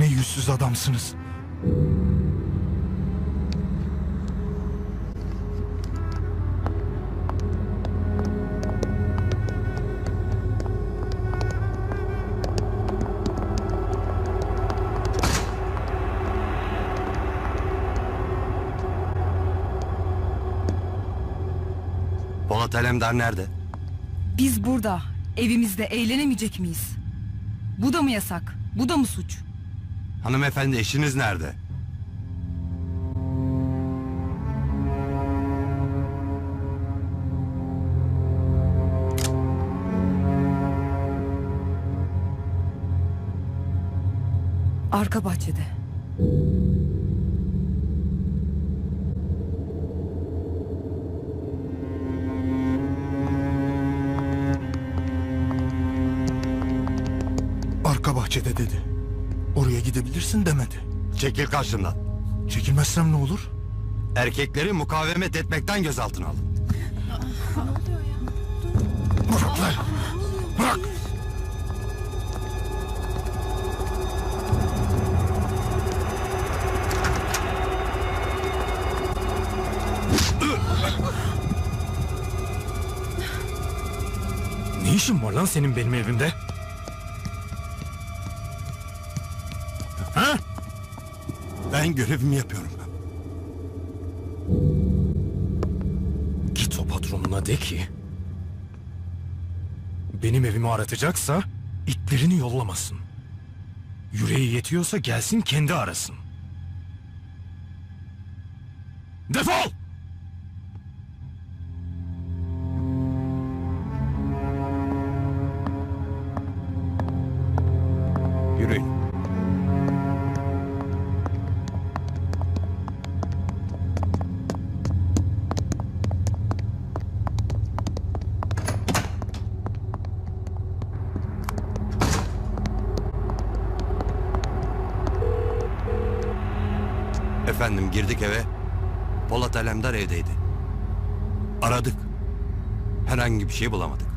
Ne yüzsüz adamsınız. Polat Alemdar nerede? Biz burada, evimizde eğlenemeyecek miyiz? Bu da mı yasak? Bu da mı suç? Hanımefendi eşiniz nerede? Arka bahçede. Arka bahçede dedi. Oraya gidebilirsin demedi. Çekil karşımdan. Çekilmezsem ne olur? Erkekleri mukavemet etmekten gözaltına alın. Bırak lan! Bırak! Ne işin var lan senin benim evimde? Ben görevimi yapıyorum. Git o patronuna de ki... ...benim evimi aratacaksa... ...itlerini yollamasın. Yüreği yetiyorsa gelsin kendi arasın. Defol! Yürüyün. Efendim girdik eve. Polat Alemdar evdeydi. Aradık. Herhangi bir şey bulamadık.